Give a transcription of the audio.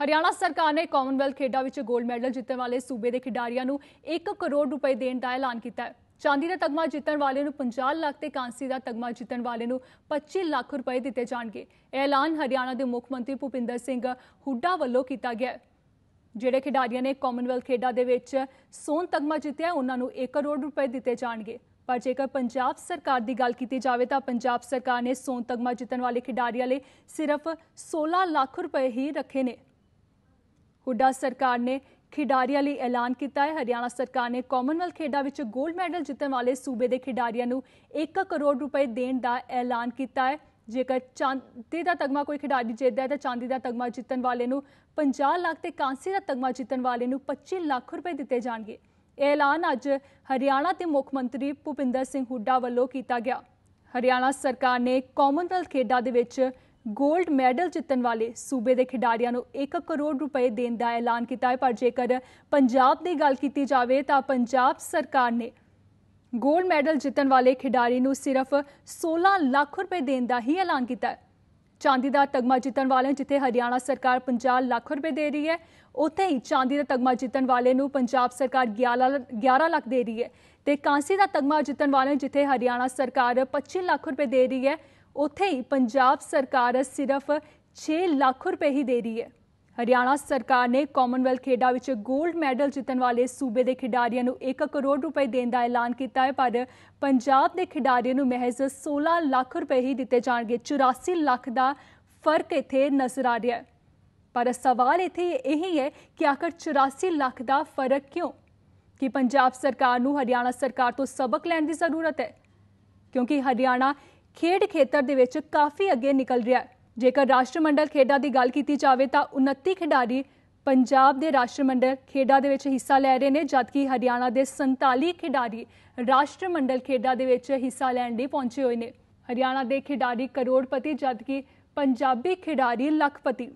ਹਰਿਆਣਾ ਸਰਕਾਰ ਨੇ ਕਾਮਨਵੈਲਥ ਖੇਡਾਂ ਵਿੱਚ 골ਡ ਮੈਡਲ ਜਿੱਤਣ ਵਾਲੇ ਸੂਬੇ ਦੇ ਖਿਡਾਰੀਆਂ ਨੂੰ 1 ਕਰੋੜ ਰੁਪਏ ਦੇਣ ਦਾ ਐਲਾਨ ਕੀਤਾ ਹੈ। ਚਾਂਦੀ ਦਾ ਤਗਮਾ ਜਿੱਤਣ ਵਾਲੇ ਨੂੰ 50 ਲੱਖ ਤੇ ਕਾਂਸੀ ਦਾ ਤਗਮਾ ਜਿੱਤਣ ਵਾਲੇ ਨੂੰ 25 ਲੱਖ ਰੁਪਏ ਦਿੱਤੇ ਜਾਣਗੇ। ਇਹ ਐਲਾਨ ਹਰਿਆਣਾ ਦੇ ਮੁੱਖ ਮੰਤਰੀ ਭੁਪਿੰਦਰ ਸਿੰਘ ਹੁੱਡਾ ਵੱਲੋਂ ਕੀਤਾ ਗਿਆ ਜਿਹੜੇ ਖਿਡਾਰੀਆਂ ਨੇ ਕਾਮਨਵੈਲਥ ਖੇਡਾਂ ਦੇ ਵਿੱਚ ਸੋਨ ਤਗਮਾ ਜਿੱਤਿਆ ਉਹਨਾਂ ਨੂੰ 1 ਕਰੋੜ ਰੁਪਏ ਦਿੱਤੇ ਜਾਣਗੇ। ਪਰ ਜੇਕਰ ਪੰਜਾਬ ਸਰਕਾਰ ਦੀ ਗੱਲ ਕੀਤੀ ਜਾਵੇ ਤਾਂ ਪੰਜਾਬ ਸਰਕਾਰ ਨੇ ਸੋਨ ਤਗਮਾ ਜਿੱਤਣ ਵਾਲੇ ਖਿਡਾਰੀਆਂ ਲਈ ਸਿਰਫ 16 ਲੱਖ ਰੁਪਏ ਹੀ ਰੱਖੇ ਨੇ। ਹੁੱਡਾ ਸਰਕਾਰ ਨੇ ਖਿਡਾਰੀਆਂ ਲਈ ਐਲਾਨ ਕੀਤਾ ਹੈ। ਹਰਿਆਣਾ ਸਰਕਾਰ ਨੇ ਕਾਮਨਵੈਲਥ ਖੇਡਾਂ ਵਿੱਚ 골ਡ ਮੈਡਲ ਜਿੱਤਣ ਵਾਲੇ ਸੂਬੇ ਦੇ ਖਿਡਾਰੀਆਂ ਨੂੰ 1 ਕਰੋੜ ਰੁਪਏ ਦੇਣ ਦਾ ਐਲਾਨ ਕੀਤਾ ਹੈ। ਜੇਕਰ ਚਾਂਦੀ ਦਾ ਤਗਮਾ ਕੋਈ ਖਿਡਾਰੀ ਜਿੱਤਦਾ ਹੈ, ਤਾਂ ਚਾਂਦੀ ਦਾ ਤਗਮਾ ਜਿੱਤਣ ਵਾਲੇ ਨੂੰ 50 ਲੱਖ ਤੇ ਕਾਂਸੀ ਦਾ ਤਗਮਾ ਜਿੱਤਣ ਵਾਲੇ ਨੂੰ 25 ਲੱਖ ਰੁਪਏ ਦਿੱਤੇ ਜਾਣਗੇ। ਇਹ ਐਲਾਨ ਅੱਜ ਹਰਿਆਣਾ ਦੇ ਮੁੱਖ ਮੰਤਰੀ ਭੁਪਿੰਦਰ ਸਿੰਘ ਹੁੱਡਾ ਵੱਲੋਂ ਕੀਤਾ ਗਿਆ। ਹਰਿਆਣਾ ਸਰਕਾਰ ਨੇ ਕਾਮਨਵੈਲਥ ਖੇਡਾਂ ਦੇ ਵਿੱਚ 골ਡ ਮੈਡਲ ਜਿੱਤਣ ਵਾਲੇ ਸੂਬੇ ਦੇ ਖਿਡਾਰੀਆਂ ਨੂੰ 1 ਕਰੋੜ ਰੁਪਏ ਦੇਣ ਦਾ ਐਲਾਨ ਕੀਤਾ ਹੈ। ਪਰ ਜੇਕਰ ਪੰਜਾਬ ਦੀ ਗੱਲ ਕੀਤੀ ਜਾਵੇ ਤਾਂ ਪੰਜਾਬ ਸਰਕਾਰ ਨੇ 골ਡ ਮੈਡਲ ਜਿੱਤਣ ਵਾਲੇ ਖਿਡਾਰੀ ਨੂੰ ਸਿਰਫ 16 ਲੱਖ ਰੁਪਏ ਦੇਣ ਦਾ ਹੀ ਐਲਾਨ ਕੀਤਾ ਹੈ। ਚਾਂਦੀ ਦਾ ਤਗਮਾ ਜਿੱਤਣ ਵਾਲੇ ਜਿੱਥੇ ਹਰਿਆਣਾ ਸਰਕਾਰ 50 ਲੱਖ ਰੁਪਏ ਦੇ ਰਹੀ ਹੈ, ਉੱਥੇ ਹੀ ਚਾਂਦੀ ਦਾ ਤਗਮਾ ਜਿੱਤਣ ਵਾਲੇ ਨੂੰ ਪੰਜਾਬ ਸਰਕਾਰ 11 11 ਲੱਖ ਦੇ ਰਹੀ ਹੈ। ਤੇ ਕਾਂਸੀ ਦਾ ਤਗਮਾ ਜਿੱਤਣ ਵਾਲੇ ਜਿੱਥੇ ਹਰਿਆਣਾ ਸਰਕਾਰ 25 ਲੱਖ ਰੁਪਏ ਦੇ ਰਹੀ ਹੈ ਉੱਥੇ ਹੀ ਪੰਜਾਬ ਸਰਕਾਰ ਸਿਰਫ 6 ਲੱਖ ਰੁਪਏ ਹੀ ਦੇ ਰਹੀ ਹੈ। ਹਰਿਆਣਾ ਸਰਕਾਰ ਨੇ ਕਾਮਨਵੈਲਥ ਖੇਡਾਂ ਵਿੱਚ 골ਡ ਮੈਡਲ ਜਿੱਤਣ ਵਾਲੇ ਸੂਬੇ ਦੇ ਖਿਡਾਰੀਆਂ ਨੂੰ 1 ਕਰੋੜ ਰੁਪਏ ਦੇਣ ਦਾ ਐਲਾਨ ਕੀਤਾ ਹੈ, ਪਰ ਪੰਜਾਬ ਦੇ ਖਿਡਾਰੀਆਂ ਨੂੰ ਮਹਿਜ਼ 16 ਲੱਖ ਰੁਪਏ ਹੀ ਦਿੱਤੇ ਜਾਣਗੇ। 84 ਲੱਖ ਦਾ ਫ਼ਰਕ ਇੱਥੇ ਨਜ਼ਰ ਆ ਰਿਹਾ ਹੈ। ਪਰ ਸਵਾਲ ਇੱਥੇ ਇਹੀ ਹੈ ਕਿ ਆਖਰ 84 ਲੱਖ ਦਾ ਫ਼ਰਕ ਕਿਉਂ? ਕਿ ਪੰਜਾਬ ਸਰਕਾਰ ਨੂੰ ਹਰਿਆਣਾ ਸਰਕਾਰ ਤੋਂ ਸਬਕ ਲੈਣ ਦੀ ਜ਼ਰੂਰਤ ਹੈ? ਕਿਉਂਕਿ ਹਰਿਆਣਾ ਖੇਡ ਖੇਤਰ ਦੇ ਵਿੱਚ ਕਾਫੀ ਅੱਗੇ ਨਿਕਲ ਰਿਹਾ ਹੈ। ਜੇਕਰ ਰਾਸ਼ਟਰਮੰਡਲ ਖੇਡਾਂ ਦੀ ਗੱਲ ਕੀਤੀ ਜਾਵੇ ਤਾਂ 29 ਖਿਡਾਰੀ ਪੰਜਾਬ ਦੇ ਰਾਸ਼ਟਰਮੰਡਲ ਖੇਡਾਂ ਦੇ ਵਿੱਚ ਹਿੱਸਾ ਲੈ ਰਹੇ ਨੇ, ਜਦਕਿ ਹਰਿਆਣਾ ਦੇ 47 ਖਿਡਾਰੀ ਰਾਸ਼ਟਰਮੰਡਲ ਖੇਡਾਂ ਦੇ ਵਿੱਚ ਹਿੱਸਾ ਲੈਣ ਲਈ ਪਹੁੰਚੇ ਹੋਏ ਨੇ। ਹਰਿਆਣਾ ਦੇ ਖਿਡਾਰੀ ਕਰੋੜਪਤੀ, ਜਦਕਿ ਪੰਜਾਬੀ ਖਿਡਾਰੀ ਲੱਖਪਤੀ।